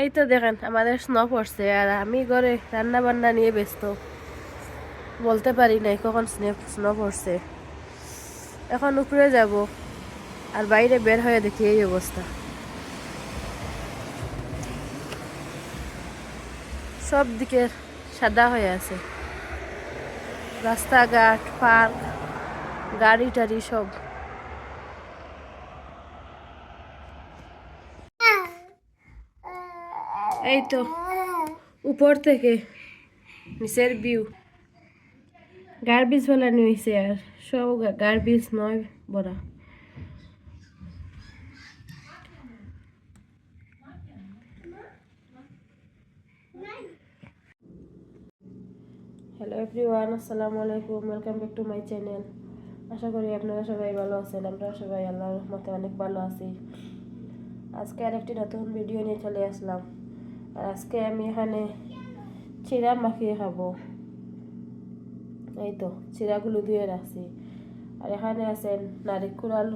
এই তো দেখেন, আমাদের স্নো পড়ছে আর আমি ঘরে রান্না বান্না নিয়ে ব্যস্ত। বলতে পারি নাই কখন স্নে স্নো পড়ছে। এখন উপরে যাব আর বাইরে বের হয়ে দেখি এই অবস্থা। সব দিকে সাদা হয়ে আছে। রাস্তাঘাট, পার্ক গাড়ি টাড়ি সব। এই তো, উপর থেকে, নিচের ভিউ গার্বিজ ফেলানো হয়েছে আর, সব গার্বিজ নয় বড়া হ্যালো এভরিওয়ান আসসালামু আলাইকুম welcome back to my channel আশা করি আপনারা সবাই ভালো আছেন, আমরা সবাই আল্লাহর রহমতে অনেক ভালো আছি। আজকে আরেকটি নতুন ভিডিও নিয়ে চলে আসলাম। আর আজকে আমি এখানে চিরা মাখিয়ে খাব। এই তো চিরাগুলো ধুয়ে রাখছি। আর এখানে আছেন নারিকেল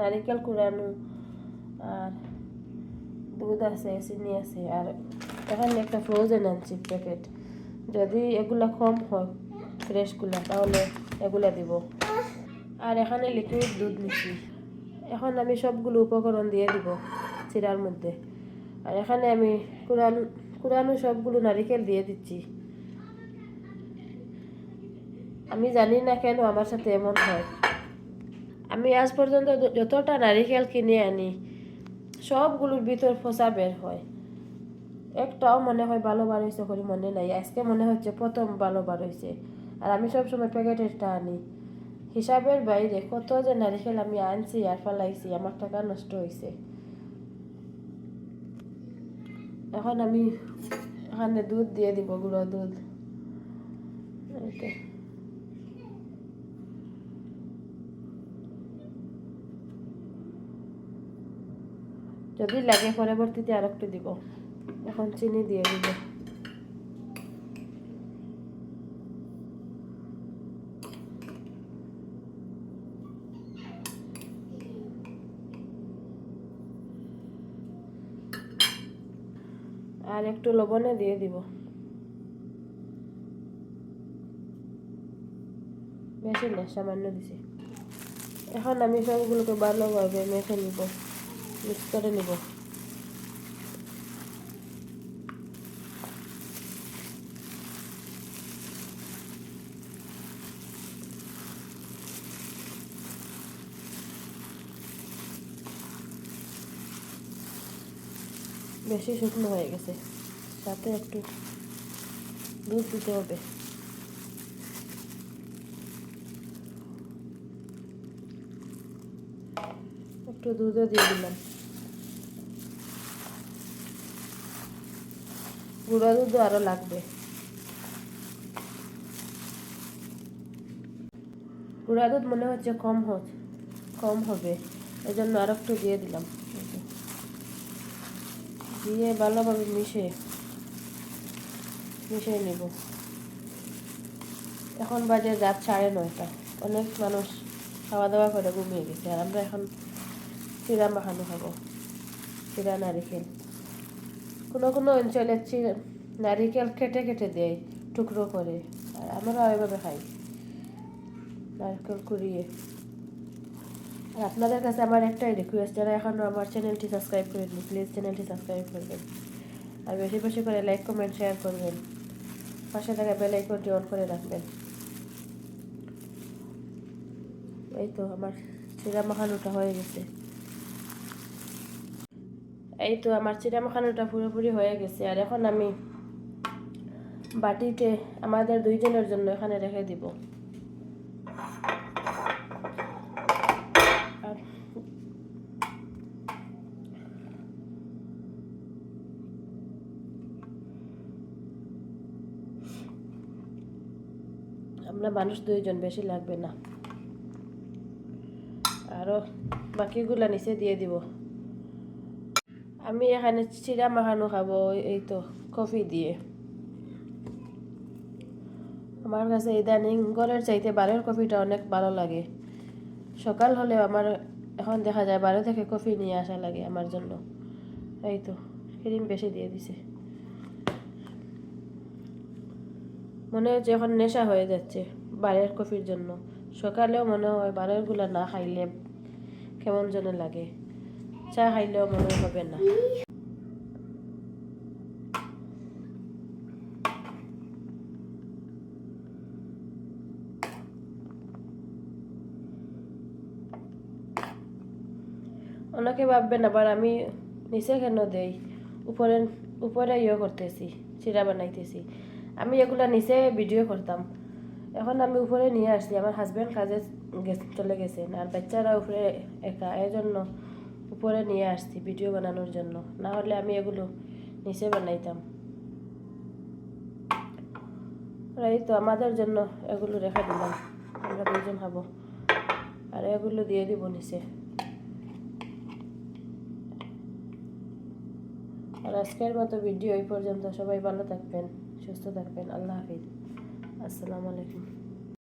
নারিকেল কুড়ানো আর দুধ আছে, চিনি আছে। আর এখানে একটা ফ্রোজেন আনছি প্যাকেট যদি এগুলা কম হয় ফ্রেশগুলা তাহলে এগুলা দিব। আর এখানে লিকুইড দুধ নিচ্ছি এখন আমি সবগুলো উপকরণ দিয়ে দিব চিরার মধ্যে। আর এখানে আমি কুরানো কুরানো সবগুলো নারিকেল দিয়ে দিচ্ছি। আমি জানি না কেন আমার সাথে এমন হয়। আমি আজ পর্যন্ত যতটা নারিকেল কিনে আনি, সবগুলোর ভিতর ফসা বের হয়। একটাও মনে হয় ভালো বার হয়েছে করি মনে নাই। আজকে মনে হচ্ছে প্রথম ভালো বার হয়েছে। আর আমি সব সময় প্যাকেটেরটা আনি। হিসাবের বাইরে কত যে নারিকেল আমি আনছি আর ফেলাইছি, আমার টাকা নষ্ট হয়েছে। এখন আমি এখানে দুধ দিয়ে দিব, গুঁড়ো দুধ। যদি লাগে পরবর্তীতে আর একটু দিব। এখন চিনি দিয়ে দিব। আর একটু লবণে দিয়ে দিব। বেশি না, সামান্য দিছি। এখন আমি সবগুলোকে ভালোভাবে মেখে নিব মিক্স করে নিব। বেশি শুকনো হয়ে গেছে। সাথে একটু দুধ দিতে হবে। একটু দুধও দিয়ে দিলাম। গুঁড়ো দুধও আরও লাগবে। গুঁড়া দুধ মনে হচ্ছে কম হচ্ছে, কম হবে। এই জন্য আরও একটু দিয়ে দিলাম। দিয়ে ভালোভাবে মিশে, মিশিয়ে নিব। এখন বাজে রাত সাড়ে নয়টা। অনেক মানুষ খাওয়া দাওয়া করে ঘুমিয়ে গেছে। আর আমরা এখন চিরা মাখানো খাব। চিরা নারিকেল। কোনো কোনো অঞ্চলে নারিকেল কেটে কেটে দেয় টুকরো করে। আর আমরা ওইভাবে খাই। নারকেল কুড়িয়ে। আর আপনাদের কাছে আমার একটাই রিকোয়েস্ট যারা এখনও আমার চ্যানেলটি সাবস্ক্রাইব করেননি প্লিজ চ্যানেলটি সাবস্ক্রাইব করবেন। আর বেশি বেশি করে লাইক কমেন্ট শেয়ার করবেন। পাশে থাকা বেল আইকনটি অন করে রাখবেন। এই তো আমার চিরা মাখানোটা হয়ে গেছে। এই তো আমার চিরা মাখানোটা পুরোপুরি হয়ে গেছে। আর এখন আমি বাটিতে আমাদের দুইজনের জন্য এখানে রেখে দিব আর আমরা মানুষ দুইজন, বেশি লাগবে না। আরও বাকিগুলা নিচে দিয়ে দিব। আমি এখানে চিরা মাখানো খাব, এই তো কফি দিয়ে। আমার কাছে ইদানিং ঘরের চাইতে বারের কফিটা অনেক ভালো লাগে। সকাল হলেও আমার এখন দেখা যায় বাইরে থেকে কফি নিয়ে আসা লাগে আমার জন্য। এই তো, ক্রিম বেশি দিয়ে দিছে। মনে হচ্ছে এখন নেশা হয়ে যাচ্ছে বারের কফির জন্য। সকালেও মনে হয় বারেরগুলো না খাইলে কেমন যেন লাগে। চা খাইলেও মনে হবে না। অনেকে ভাববেন আবার আমি নিচে কেন দেই? উপরে উপরে ইয়ে করতেছি, চিরা বানাইতেছি। আমি এগুলা নিচে ভিডিও করতাম। এখন আমি উপরে নিয়ে আসছি, আমার হাজব্যান্ড কাজে চলে গেছেন আর বাচ্চারা উপরে একা এই জন্য উপরে নিয়ে আসছি ভিডিও বানানোর জন্য। না হলে আমি এগুলো নিচে বানাইতাম। এই তো আমাদের জন্য এগুলো রেখে দিলাম। আমরা দুজন খাব আর এগুলো দিয়ে দিব নিচে। আর আজকের মতো ভিডিও এই পর্যন্ত। সবাই ভালো থাকবেন। সুস্থ থাকবেন আল্লাহ হাফিজ আসসালামু আলাইকুম